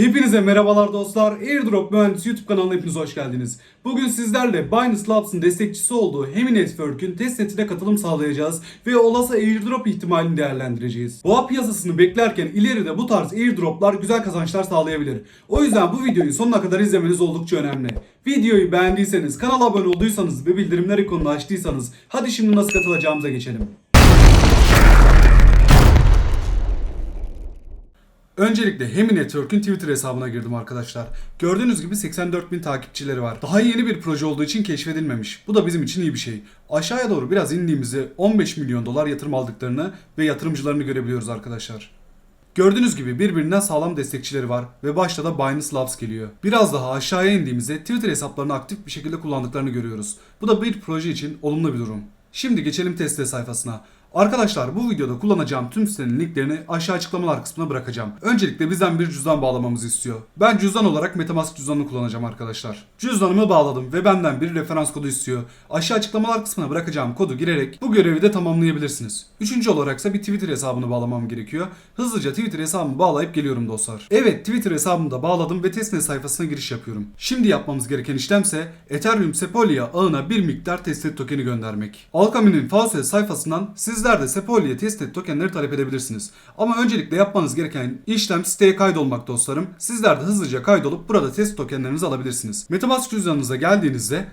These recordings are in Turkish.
Hepinize merhabalar dostlar. Airdrop Mühendisi YouTube kanalına hepiniz hoş geldiniz. Bugün sizlerle Binance Labs'ın destekçisi olduğu Hemi Network'ün testnetine katılım sağlayacağız ve olası airdrop ihtimalini değerlendireceğiz. Boğa piyasasını beklerken ileride bu tarz airdroplar güzel kazançlar sağlayabilir. O yüzden bu videoyu sonuna kadar izlemeniz oldukça önemli. Videoyu beğendiyseniz, kanala abone olduysanız ve bildirimler ikonunu açtıysanız hadi şimdi nasıl katılacağımıza geçelim. Öncelikle Hemi Network'ün Twitter hesabına girdim arkadaşlar. Gördüğünüz gibi 84 bin takipçileri var. Daha yeni bir proje olduğu için keşfedilmemiş. Bu da bizim için iyi bir şey. Aşağıya doğru biraz indiğimizde 15 milyon dolar yatırım aldıklarını ve yatırımcılarını görebiliyoruz arkadaşlar. Gördüğünüz gibi birbirinden sağlam destekçileri var ve başta da Binance Labs geliyor. Biraz daha aşağıya indiğimizde Twitter hesaplarını aktif bir şekilde kullandıklarını görüyoruz. Bu da bir proje için olumlu bir durum. Şimdi geçelim test sayfasına. Arkadaşlar bu videoda kullanacağım tüm sitenin linklerini aşağı açıklamalar kısmına bırakacağım. Öncelikle bizden bir cüzdan bağlamamızı istiyor. Ben cüzdan olarak Metamask cüzdanını kullanacağım arkadaşlar. Cüzdanımı bağladım ve benden bir referans kodu istiyor. Aşağı açıklamalar kısmına bırakacağım kodu girerek bu görevi de tamamlayabilirsiniz. Üçüncü olaraksa bir Twitter hesabını bağlamam gerekiyor. Hızlıca Twitter hesabımı bağlayıp geliyorum dostlar. Evet Twitter hesabımı da bağladım ve testnet sayfasına giriş yapıyorum. Şimdi yapmamız gereken işlemse Ethereum Sepolia ağına bir miktar testnet tokeni göndermek. Alchemy'nin Faucet sayfasından sizler de Sepolia testnet tokenleri talep edebilirsiniz. Ama öncelikle yapmanız gereken işlem siteye kaydolmak dostlarım. Sizler de hızlıca kaydolup burada test tokenlerinizi alabilirsiniz. Metamask cüzdanınıza geldiğinizde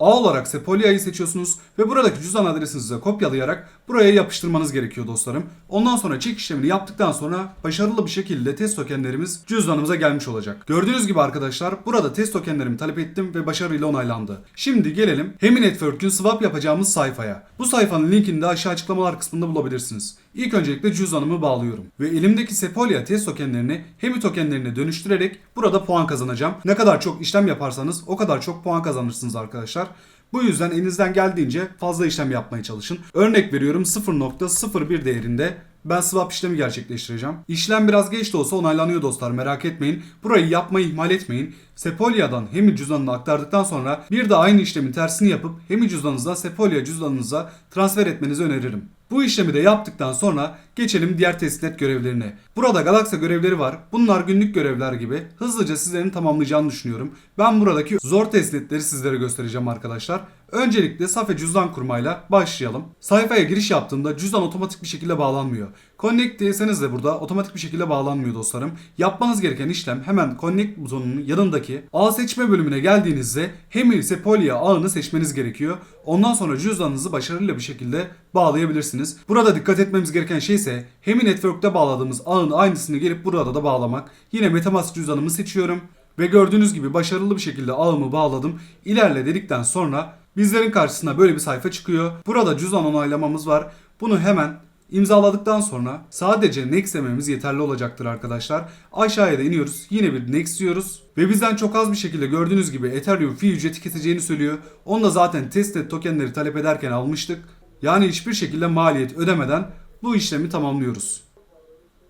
A olarak Sepolia'yı seçiyorsunuz ve buradaki cüzdan adresinizi kopyalayarak buraya yapıştırmanız gerekiyor dostlarım. Ondan sonra çek işlemini yaptıktan sonra başarılı bir şekilde test tokenlerimiz cüzdanımıza gelmiş olacak. Gördüğünüz gibi arkadaşlar burada test tokenlerimi talep ettim ve başarıyla onaylandı. Şimdi gelelim Hemi Network'ün swap yapacağımız sayfaya. Bu sayfanın linkini de aşağı açıklamalar kısmında bulabilirsiniz. İlk öncelikle cüzdanımı bağlıyorum ve elimdeki Sepolia test tokenlerini Hemi tokenlerine dönüştürerek burada puan kazanacağım. Ne kadar çok işlem yaparsanız o kadar çok puan kazanırsınız arkadaşlar. Bu yüzden elinizden geldiğince fazla işlem yapmaya çalışın. Örnek veriyorum 0.01 değerinde ben swap işlemi gerçekleştireceğim. İşlem biraz geç de olsa onaylanıyor dostlar merak etmeyin. Burayı yapmayı ihmal etmeyin. Sepolia'dan Hemi cüzdanına aktardıktan sonra bir de aynı işlemin tersini yapıp Hemi cüzdanınızdan Sepolia cüzdanınıza transfer etmenizi öneririm. Bu işlemi de yaptıktan sonra geçelim diğer testnet görevlerine. Burada Galaxy görevleri var. Bunlar günlük görevler gibi. Hızlıca sizlerin tamamlayacağını düşünüyorum. Ben buradaki zor testnetleri sizlere göstereceğim arkadaşlar. Öncelikle Safe cüzdan kurmayla başlayalım. Sayfaya giriş yaptığımda cüzdan otomatik bir şekilde bağlanmıyor. Connect deseniz de burada otomatik bir şekilde bağlanmıyor dostlarım. Yapmanız gereken işlem hemen Connect butonunun yanındaki ağ seçme bölümüne geldiğinizde Hemi Sepolia ağını seçmeniz gerekiyor. Ondan sonra cüzdanınızı başarıyla bir şekilde bağlayabilirsiniz. Burada dikkat etmemiz gereken şey ise Hemi Network'te bağladığımız ağın aynısını gelip burada da bağlamak. Yine Metamask cüzdanımı seçiyorum. Ve gördüğünüz gibi başarılı bir şekilde ağımı bağladım. İlerle dedikten sonra bizlerin karşısına böyle bir sayfa çıkıyor. Burada cüzdan onaylamamız var. Bunu hemen imzaladıktan sonra sadece next dememiz yeterli olacaktır arkadaşlar. Aşağıya da iniyoruz. Yine bir next diyoruz. Ve bizden çok az bir şekilde gördüğünüz gibi Ethereum fee ücreti keseceğini söylüyor. Onu da zaten testnet tokenleri talep ederken almıştık. Yani hiçbir şekilde maliyet ödemeden bu işlemi tamamlıyoruz.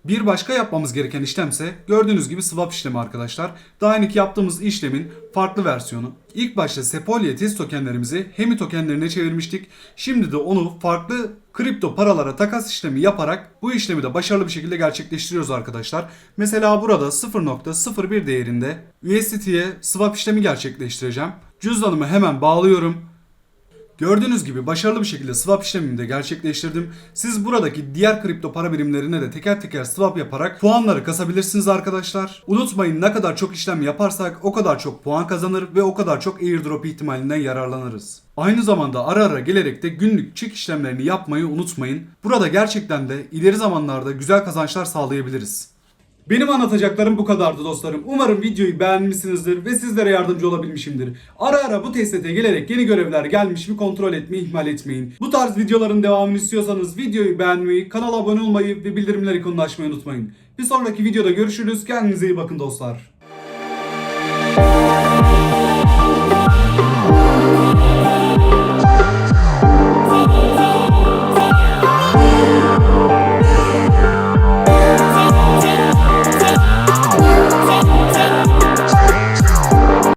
Bir başka yapmamız gereken işlemse gördüğünüz gibi swap işlemi arkadaşlar. Daha önceki yaptığımız işlemin farklı versiyonu. İlk başta Sepolia test tokenlerimizi Hemi tokenlerine çevirmiştik. Şimdi de onu farklı kripto paralara takas işlemi yaparak bu işlemi de başarılı bir şekilde gerçekleştiriyoruz arkadaşlar. Mesela burada 0.01 değerinde USDT'ye swap işlemi gerçekleştireceğim. Cüzdanımı hemen bağlıyorum. Gördüğünüz gibi başarılı bir şekilde swap işlemimi de gerçekleştirdim. Siz buradaki diğer kripto para birimlerine de teker teker swap yaparak puanları kasabilirsiniz arkadaşlar. Unutmayın ne kadar çok işlem yaparsak o kadar çok puan kazanır ve o kadar çok airdrop ihtimalinden yararlanırız. Aynı zamanda ara ara gelerek de günlük çek işlemlerini yapmayı unutmayın. Burada gerçekten de ileri zamanlarda güzel kazançlar sağlayabiliriz. Benim anlatacaklarım bu kadardı dostlarım. Umarım videoyu beğenmişsinizdir ve sizlere yardımcı olabilmişimdir. Ara ara bu testete gelerek yeni görevler gelmiş mi kontrol etmeyi ihmal etmeyin. Bu tarz videoların devamını istiyorsanız videoyu beğenmeyi, kanala abone olmayı ve bildirimler ikonunu açmayı unutmayın. Bir sonraki videoda görüşürüz. Kendinize iyi bakın dostlar.